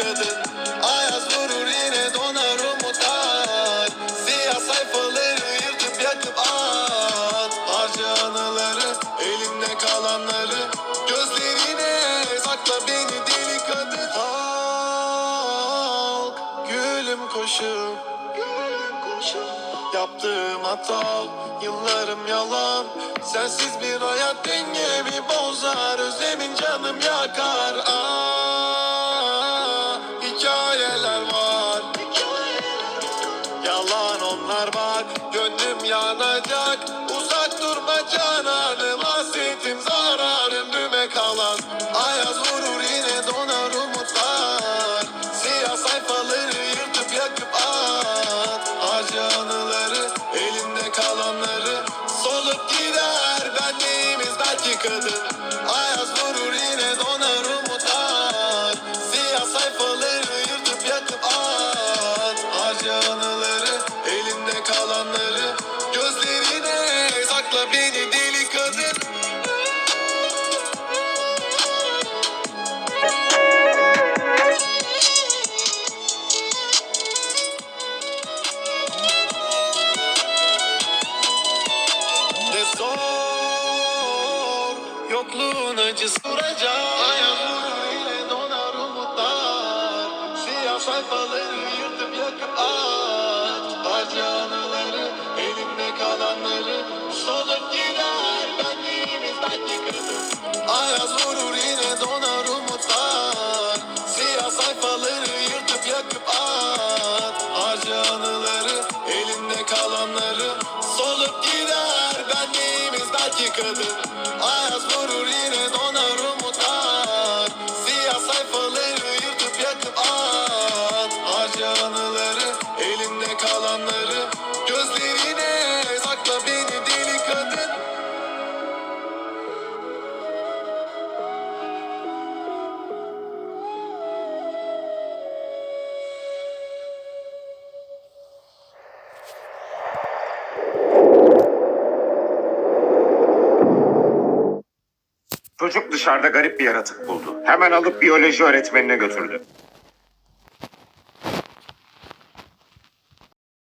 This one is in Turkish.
kadın Ayaz vurur yine donar umutlar. Siyah sayfaları yırtıp yakıp at. Harca anıları elimde kalanları. Gözlerine sakla beni deli kadın Halk gülüm koşup Yaptığım hata yıllarım yalan. Sensiz bir hayat dengemi bozar. Özlemin canım yakar. Aa, Uzak durma cananım Hasretim zararım düme kalan. Ayaz vurur yine donar umutlar. Siyah sayfaları yırtıp yakıp at. Harca anıları elinde kalanları. Solup gider benliğimiz belki kadın Yokluğun acısı vuracak Ayağım donar umutlar Siyah sayfaları yırtıp yakıp at Harca anıları elimde kalanları Solup gider. Benliğimiz belki kadın Ayaz vurur yine donar umutlar. Siyah sayfaları yırtıp yakıp at Harca anıları elinde kalanları Solup gider. Benliğimiz belki kadın Ayaz vurur yine donar Çocuk dışarıda garip bir yaratık buldu. Hemen alıp biyoloji öğretmenine götürdü.